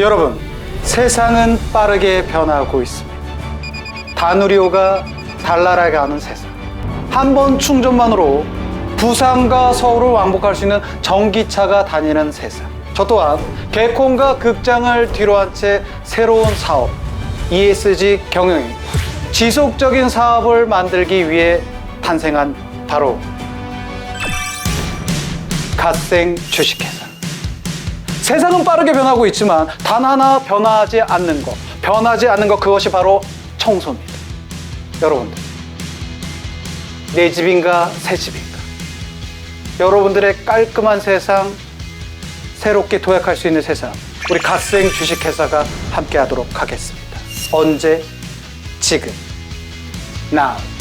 여러분, 세상은 빠르게 변하고 있습니다. 다누리호가 달나라에 가는 세상. 한 번 충전만으로 부산과 서울을 왕복할 수 있는 전기차가 다니는 세상. 저 또한 개콘과 극장을 뒤로한 채 새로운 사업, ESG 경영인, 지속적인 사업을 만들기 위해 탄생한 바로 갓생 주식회사. 세상은 빠르게 변하고 있지만 단 하나 변하지 않는 것, 변하지 않는 것 그것이 바로 청소입니다. 여러분들, 내 집인가 새 집인가? 여러분들의 깔끔한 세상, 새롭게 도약할 수 있는 세상, 우리 갓생 주식회사가 함께하도록 하겠습니다. 언제? 지금. Now.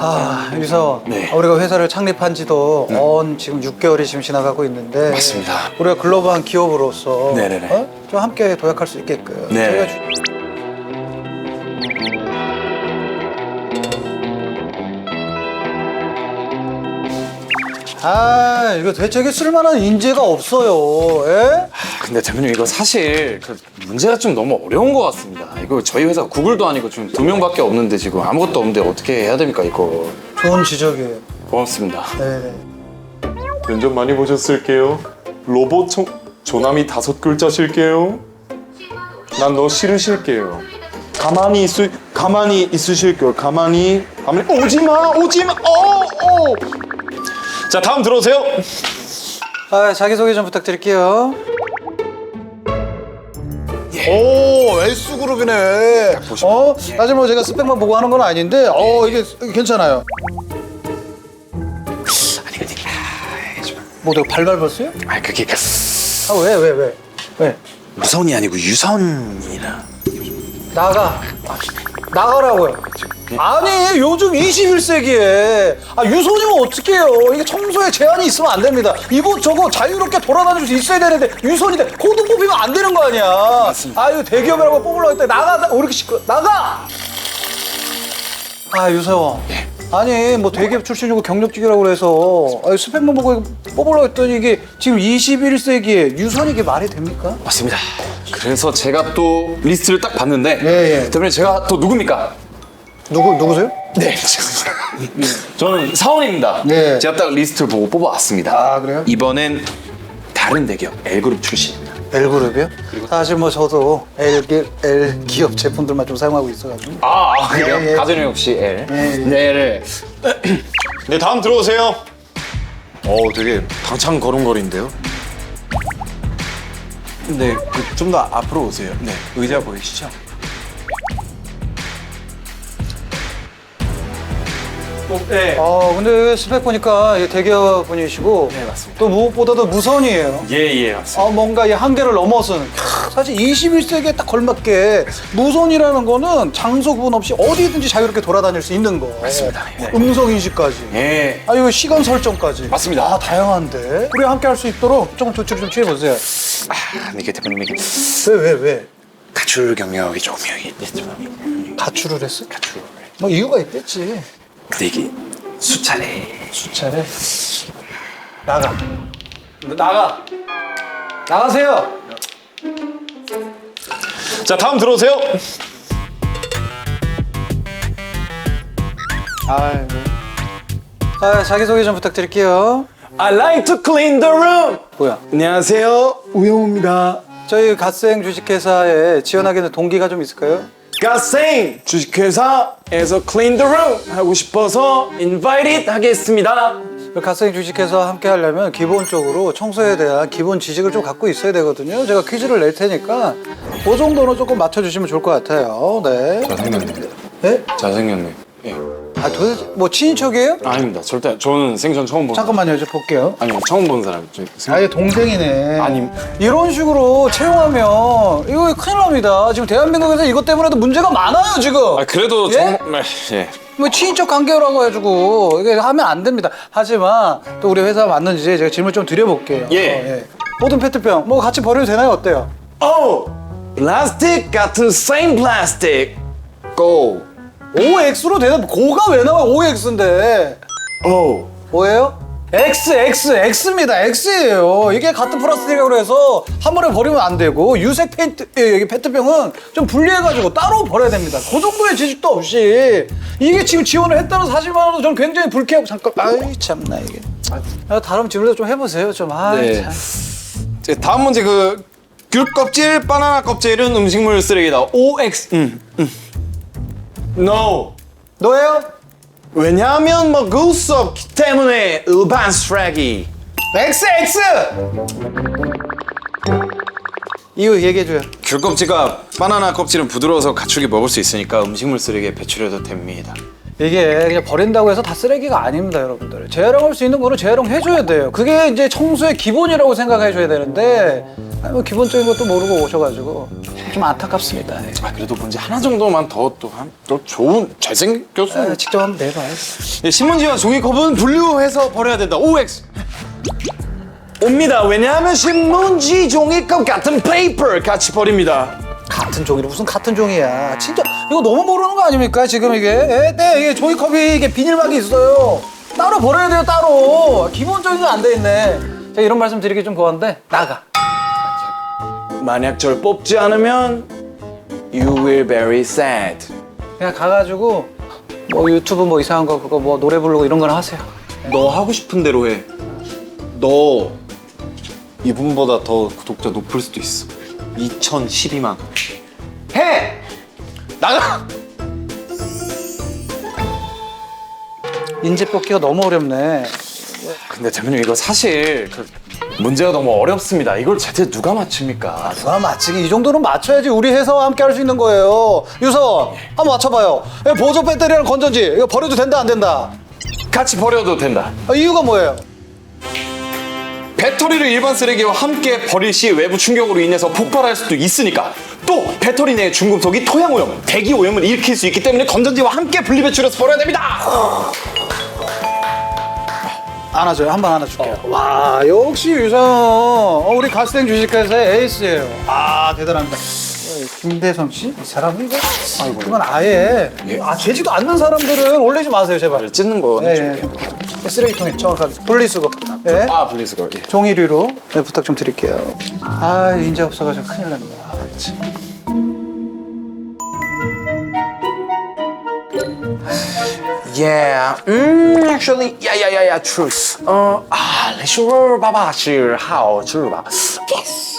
아, 유서. 네. 우리가 회사를 창립한 지도 언 지금 6개월이 지금 지나가고 있는데. 맞습니다. 우리가 글로벌한 기업으로서. 네네네. 어? 좀 함께 도약할 수 있게끔. 네. 저희가 주- 아, 이거 대체 이게 쓸만한 인재가 없어요. 예? 근데 대표님 이거 사실 그 문제가 좀 너무 어려운 것 같습니다. 이거 저희 회사 구글도 아니고 지금 두 명밖에 없는데 지금 아무것도 없는데 어떻게 해야 됩니까 이거? 좋은 지적이에요. 고맙습니다. 네. 면접 많이 보셨을게요. 로봇 총, 조남이 다섯 글자 실게요. 난 너 싫으실게요. 가만히 있으 가만히 있으실게요. 가만히 가만히 오지 마 오지 마. 어 어. 자 다음 들어오세요. 아, 자기소개 좀 부탁드릴게요. 오, S그룹이네. 어? 사실 뭐 제가 스펙만 보고 하는 건 아닌데, 어, 이게 괜찮아요. 아니 근데 아, 좀- 뭐 내가 발발 벌써요? 아 그게 그 아, 왜, 왜, 왜? 왜? 무선이 아니고 유선이라. 나가. 나가라고요. 아니, 요즘 21세기에. 아, 유선이면 어떡해요. 이게 청소에 제한이 있으면 안 됩니다. 이거 저거 자유롭게 돌아다닐 수 있어야 되는데, 유선인데, 코드 뽑히면 안 되는 거 아니야. 아, 이거 대기업이라고 뽑으려고 했더니, 나가, 왜 이렇게 시끄러 나가! 아, 유서원. 아니, 뭐 대기업 출신이고 경력직이라고 그래서, 아니, 스펙만 보고 뽑으려고 했더니 이게 지금 21세기에 유선이 이게 말이 됩니까? 맞습니다. 그래서 제가 또 리스트를 딱 봤는데 예, 예. 대표님 제가 또 누굽니까? 누구, 누구세요? 네. 저는 사원입니다. 네. 제가 딱 리스트를 보고 뽑아왔습니다. 아, 그래요? 이번엔 다른 대기업 L그룹 출신입니다. L그룹이요? 사실 뭐 저도 L, 기- L 기업 제품들만 좀 사용하고 있어가지고 아, 아 그래요? 예, 예. 가전이 역시 L. 예, 예. 네, 네 다음 들어오세요. 어 되게 당찬 걸음걸이인데요. 네, 좀 더 앞으로 오세요. 네, 의자 보이시죠? 어 근데 스펙 보니까 대기업 분이시고 네, 맞습니다. 또 무엇보다도 무선이에요 예, 예, 맞습니다. 어, 뭔가 이 한계를 넘어선 캬, 사실 21세기에 딱 걸맞게 무선이라는 거는 장소 구분 없이 어디든지 자유롭게 돌아다닐 수 있는 거 맞습니다. 예. 음성 인식까지 예. 아 이거 시간 설정까지 맞습니다. 아 다양한데 우리 함께 할 수 있도록 조금 조치를 좀 취해 보세요 아, 이게 대표님 이게 왜 왜 왜? 가출 경력이 조금 여기 있지만 가출을 했어? 가출. 뭐 이유가 있겠지 근데 이게 수차례. 수차례 나가 나가 나가세요 자 다음 들어오세요. 아이고 아 자기소개 좀 부탁드릴게요 I like to clean the room. 뭐야 안녕하세요, 우영우입니다. 저희 갓생 주식회사에 지원하게 된 동기가 좀 있을까요? 가생 주식회사에서 clean the room 하고 싶어서 invited 하겠습니다. 그 갓생 주식회사 함께 하려면 기본적으로 청소에 대한 기본 지식을 좀 갖고 있어야 되거든요 제가 퀴즈를 낼 테니까 그 정도는 조금 맞춰주시면 좋을 것 같아요 네 잘생겼네. 네? 잘생겼네. 예. 아 도대체 뭐 친인척이에요? 아닙니다. 절대 저는 생전 처음 본. 잠깐만요, 저 볼게요. 아니 처음 본 사람. 저 생... 아, 얘 동생이네. 아니. 이런 식으로 채용하면 이거 큰일 납니다. 지금 대한민국에서 이것 때문에도 문제가 많아요, 지금. 아 그래도 예? 정말 네, 예. 뭐 친인척 관계라고 해가지고 이게 하면 안 됩니다. 하지만 또 우리 회사 맞는지 제가 질문 좀 드려볼게요. 예. 어, 예. 모든 페트병 뭐 같이 버려도 되나요? 어때요? 오! 플라스틱 같은 same 플라스틱. go. 5X로 대답 고가 왜 나와 5X인데 오. 어. 뭐예요? X, X, X입니다. X예요. 이게 같은 플라스틱이라고 해서 한 번에 버리면 안 되고 유색 페인트, 예, 여기 페트병은 좀 분리해가지고 따로 버려야 됩니다. 그 정도의 지식도 없이 이게 지금 지원을 했다는 사실만으로도 저는 굉장히 불쾌하고 잠깐 아이 참나 이게. 아, 다른 질문도 좀 해보세요. 좀 아, 네. 참. 다음 문제 그 귤 껍질, 바나나 껍질은 음식물 쓰레기다. OX. 음, 음. No. 너예요? 왜냐하면 뭐 그수 없기 때문에 일반 쓰레기. X, X. 이유 얘기해줘요. 귤 껍질과 바나나 껍질은 부드러워서 가축이 먹을 수 있으니까 음식물 쓰레기에 배출해도 됩니다. 이게 그냥 버린다고 해서 다 쓰레기가 아닙니다, 여러분들. 재활용할 수 있는 거는 재활용해줘야 돼요. 그게 이제 청소의 기본이라고 생각해줘야 되는데, 아니, 뭐 기본적인 것도 모르고 오셔가지고 좀 안타깝습니다. 예. 아 그래도 문제 하나 정도만 더 또 한 또 좋은 잘생겼어. 아, 직접 한번 내봐요. 예, 신문지와 종이컵은 분류해서 버려야 된다. OX. 옵니다. 왜냐하면 신문지, 종이컵 같은 페이퍼 같이 버립니다. 같은 종이로 무슨 같은 종이야. 진짜 이거 너무 모르는 거 아닙니까 지금 이게? 예, 네, 이게 종이컵이 이게 비닐막이 있어요. 따로 버려야 돼요 따로. 기본적인 거안돼 있네. 제가 이런 말씀 드리기 좀 그런데 나가. 만약 절 뽑지 않으면 you will very sad. 그냥 가가지고 뭐 유튜브 뭐 이상한 거 그거 뭐 노래 부르고 이런 거나 하세요. 너 하고 싶은 대로 해. 너 이분보다 더 구독자 높을 수도 있어. 2012만. 해! 나가! 인재 뽑기가 너무 어렵네. 근데 대표님 이거 사실 그 문제가 너무 어렵습니다. 이걸 제대로 누가 맞춥니까? 누가 맞히기 이 정도는 맞춰야지 우리 회사와 함께 할 수 있는 거예요. 유선 한번 맞춰봐요. 예, 보조 배터리랑 건전지 이거 버려도 된다 안 된다. 같이 버려도 된다. 아, 이유가 뭐예요? 배터리를 일반 쓰레기와 함께 버릴 시 외부 충격으로 인해서 폭발할 수도 있으니까 또 배터리 내 중금속이 토양 오염, 대기 오염을 일으킬 수 있기 때문에 건전지와 함께 분리 배출해서 버려야 됩니다. 안아줘요. 한 번 안아줄게요. 와 역시 유선 어, 우리 가스생 주식회사의 에이스예요. 아 대단합니다. 어, 김대성 씨? 이 사람이 이거 아이고 그건 아예 아 되지도 않는 사람들은 올리지 마세요 제발. 찢는 거는 예, 예. 쓰레기통에 정확하게 분리수거. 예. 아 분리수거. 예. 종이류로 네, 부탁 좀 드릴게요. 아 인재 없어가지고 큰일 납니다. 아, 참. Yeah, mm, actually, yeah, yeah, yeah, yeah, true. 어, 아, 레슈러 바바 실 하오 주바. Yes.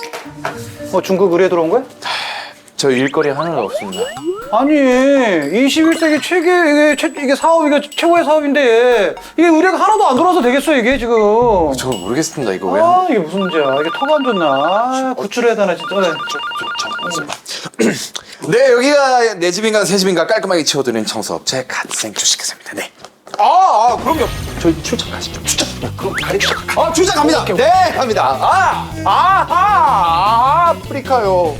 어 중국 의뢰 들어온 거야? 저 일거리 하나도 없습니다. 아니 21세기 최대 이게, 최, 이게 사업 이게 최고의 사업인데 이게 의뢰가 하나도 안 들어와서 되겠어 이게 지금. 저 모르겠습니다. 이거 왜? 아 이게 무슨 문제야? 이게 터가 안 좋나? 아, 구출해야 되나 진짜. 네. 네, 여기가 내 집인가 새 집인가 깔끔하게 치워드리는 청소업체 갓생 주식회사입니다. 네. 아, 아, 그럼요. 저희 출장 가시죠. 출장. 그럼 가리죠. 아, 출장 갑니다. 네, 갑니다. 아, 아, 아, 아프리카요.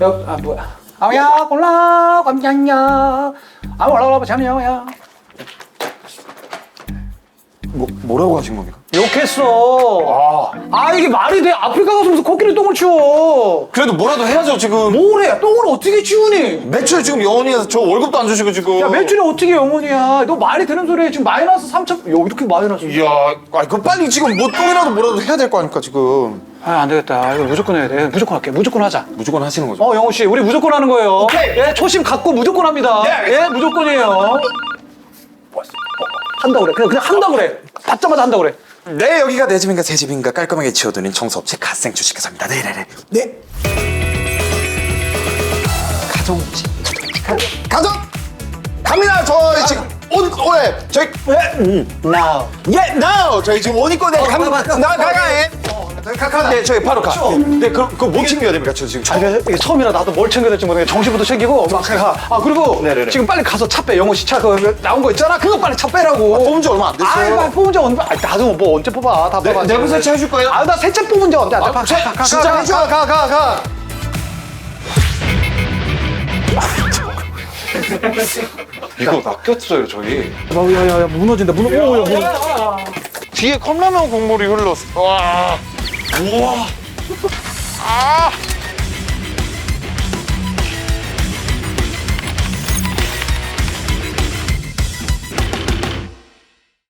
여, 아 뭐야? 아야 골라 깜짝이야. 아 올라 올라 잠이야. 뭐, 뭐라고 하신 겁니까? 욕했어. 아. 이게 말이 돼? 아프리카 가서 무슨 코끼리 똥을 치워? 그래도 뭐라도 해야죠, 지금. 뭘 해? 똥을 어떻게 치우니? 매출 지금 영원이라서 저 월급도 안 주시고 지금. 야 매출이 어떻게 영원이야? 너 말이 되는 소리야? 지금 마이너스 3천. 야 이렇게 마이너스. 이야, 아, 그 빨리 지금 뭐 똥이라도 뭐라도 해야 될 거 아닙니까, 지금. 아, 안 되겠다. 아, 이거 무조건 해야 돼. 무조건 할게. 무조건 하자. 무조건 하시는 거죠? 어, 영호 씨, 우리 무조건 하는 거예요. 오케이. 예, 초심 갖고 무조건 합니다. 예, 무조건이에요. 어, 한다 그래. 그냥 그냥 한다 그래. 받자마자 한다 그래. 네, 여기가 내 집인가 새 집인가 깔끔하게 치워드리는 청소업체 갓생 주식회사입니다. 네네네. 네. 가정 음식. 가정! 갑니다! 저 지금 옷, 올해 저희 Now. 예, now! 저희 지금 옷 입고 네, 갑니다. 가, 가, 나 가가 해. 가가. 네, 저희 바로 가. 네, 그, 그뭐 챙겨야 됩니까? 저 지금 아, 이게, 이게 처음이라 나도 뭘 챙겨야 될지 모르겠는데 정신부터 챙기고 막 가. 아, 그리고 네네네. 지금 빨리 가서 차 빼. 영호 씨차그 나온 거 있잖아. 그거 빨리 차 빼라고. 뽑은 지 얼마 안 됐어요. 아, 빨리 뽑은 지 언제? 아, 나도 뭐 언제 뽑아? 다 뽑아. 내부 세차 해줄 거예요? 아, 나 세차 뽑은 지 언제? 안 돼. 아, 가, 세- 가, 가, 진짜 가, 해줘? 가, 가, 가, 가. 이거 낚였어요, 저희. 야 야 야 무너진다 무너 오, 야, 무너 뒤에 컵라면 국물이 흘렀어. 와. 우와. 아.